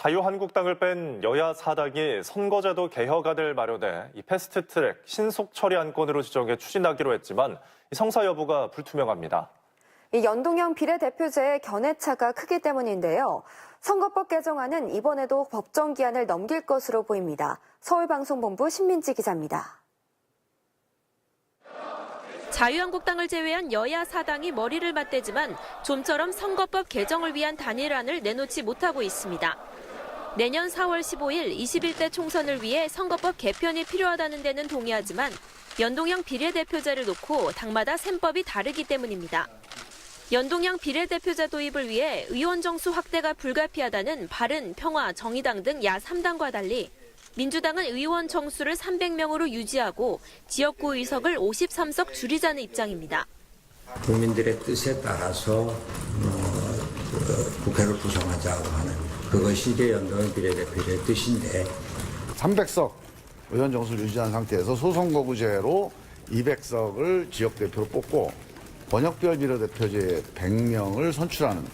자유한국당을 뺀 여야 사당이 선거제도 개혁안을 마련해 이 패스트트랙 신속 처리 안건으로 지정해 추진하기로 했지만 이 성사 여부가 불투명합니다. 이 연동형 비례대표제의 견해차가 크기 때문인데요. 선거법 개정안은 이번에도 법정 기한을 넘길 것으로 보입니다. 서울방송본부 신민지 기자입니다. 자유한국당을 제외한 여야 사당이 머리를 맞대지만 좀처럼 선거법 개정을 위한 단일안을 내놓지 못하고 있습니다. 내년 4월 15일 21대 총선을 위해 선거법 개편이 필요하다는 데는 동의하지만 연동형 비례대표제를 놓고 당마다 셈법이 다르기 때문입니다. 연동형 비례대표제 도입을 위해 의원 정수 확대가 불가피하다는 바른, 평화, 정의당 등 야 3당과 달리 민주당은 의원 정수를 300명으로 유지하고 지역구 의석을 53석 줄이자는 입장입니다. 국민들의 뜻에 따라서 어, 그 국회를 구성하자고 하는 그것이 이제 연동형 비례대표제의 뜻인데 300석 의원 정수를 유지한 상태에서 소선거구제로 200석을 지역대표로 뽑고 번역별 비례대표제 100명을 선출하는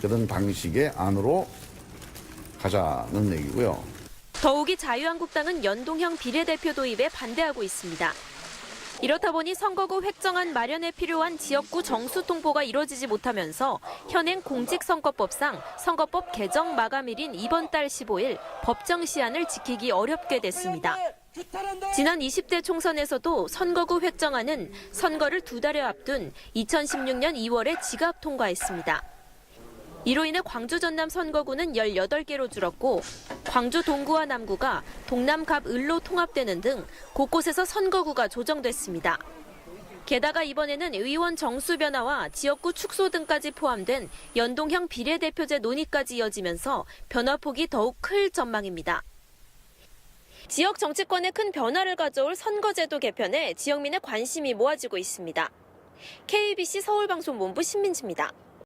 그런 방식의 안으로 가자는 얘기고요. 더욱이 자유한국당은 연동형 비례대표 도입에 반대하고 있습니다. 이렇다 보니 선거구 획정안 마련에 필요한 지역구 정수 통보가 이뤄지지 못하면서 현행 공직선거법상 선거법 개정 마감일인 이번 달 15일 법정 시한을 지키기 어렵게 됐습니다. 지난 20대 총선에서도 선거구 획정안은 선거를 두 달여 앞둔 2016년 2월에 지각 통과했습니다. 이로 인해 광주 전남 선거구는 18개로 줄었고 광주 동구와 남구가 동남 갑 을로 통합되는 등 곳곳에서 선거구가 조정됐습니다. 게다가 이번에는 의원 정수 변화와 지역구 축소 등까지 포함된 연동형 비례대표제 논의까지 이어지면서 변화폭이 더욱 클 전망입니다. 지역 정치권에 큰 변화를 가져올 선거제도 개편에 지역민의 관심이 모아지고 있습니다. KBC 서울방송본부 신민지입니다.